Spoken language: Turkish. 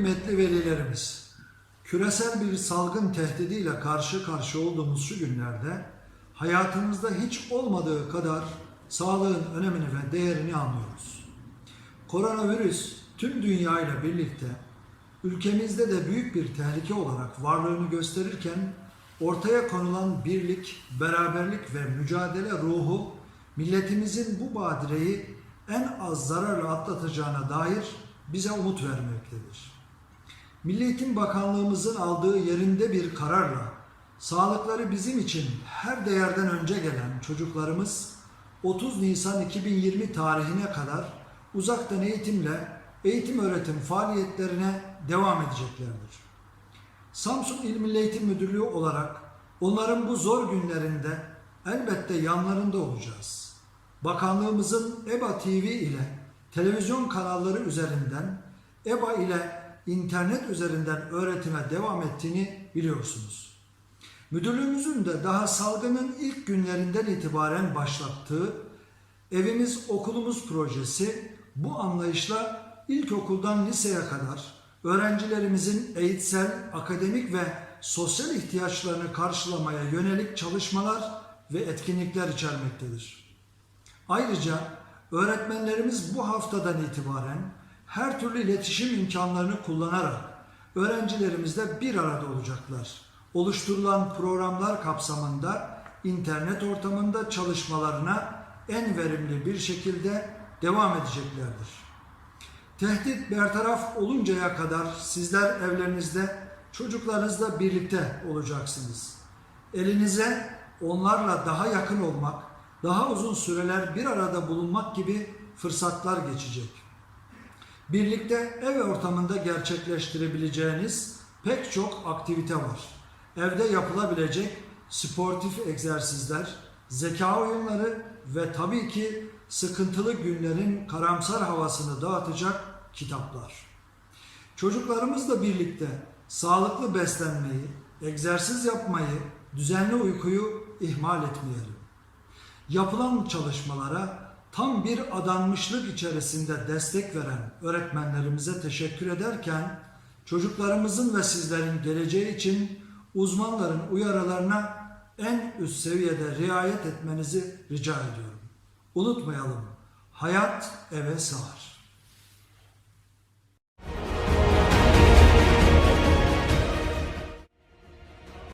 Kıymetli velilerimiz, küresel bir salgın tehdidiyle karşı karşıya olduğumuz şu günlerde hayatımızda hiç olmadığı kadar sağlığın önemini ve değerini anlıyoruz. Koronavirüs tüm dünya ile birlikte ülkemizde de büyük bir tehlike olarak varlığını gösterirken ortaya konulan birlik, beraberlik ve mücadele ruhu milletimizin bu badireyi en az zararla atlatacağına dair bize umut vermektedir. Milli Eğitim Bakanlığımızın aldığı yerinde bir kararla sağlıkları bizim için her değerden önce gelen çocuklarımız 30 Nisan 2020 tarihine kadar uzaktan eğitimle eğitim öğretim faaliyetlerine devam edeceklerdir. Samsun İl Milli Eğitim Müdürlüğü olarak onların bu zor günlerinde elbette yanlarında olacağız. Bakanlığımızın EBA TV ile televizyon kanalları üzerinden EBA ile internet üzerinden öğretime devam ettiğini biliyorsunuz. Müdürlüğümüzün de daha salgının ilk günlerinden itibaren başlattığı Evimiz Okulumuz projesi bu anlayışla ilkokuldan liseye kadar öğrencilerimizin eğitsel, akademik ve sosyal ihtiyaçlarını karşılamaya yönelik çalışmalar ve etkinlikler içermektedir. Ayrıca öğretmenlerimiz bu haftadan itibaren her türlü iletişim imkanlarını kullanarak öğrencilerimizle bir arada olacaklar. Oluşturulan programlar kapsamında internet ortamında çalışmalarına en verimli bir şekilde devam edeceklerdir. Tehdit bertaraf oluncaya kadar sizler evlerinizde çocuklarınızla birlikte olacaksınız. Elinize onlarla daha yakın olmak, daha uzun süreler bir arada bulunmak gibi fırsatlar geçecek. Birlikte ev ortamında gerçekleştirebileceğiniz pek çok aktivite var. Evde yapılabilecek sportif egzersizler, zeka oyunları ve tabii ki sıkıntılı günlerin karamsar havasını dağıtacak kitaplar. Çocuklarımızla birlikte sağlıklı beslenmeyi, egzersiz yapmayı, düzenli uykuyu ihmal etmeyelim. Yapılan çalışmalara tam bir adanmışlık içerisinde destek veren öğretmenlerimize teşekkür ederken çocuklarımızın ve sizlerin geleceği için uzmanların uyarılarına en üst seviyede riayet etmenizi rica ediyorum. Unutmayalım, hayat eve sığar.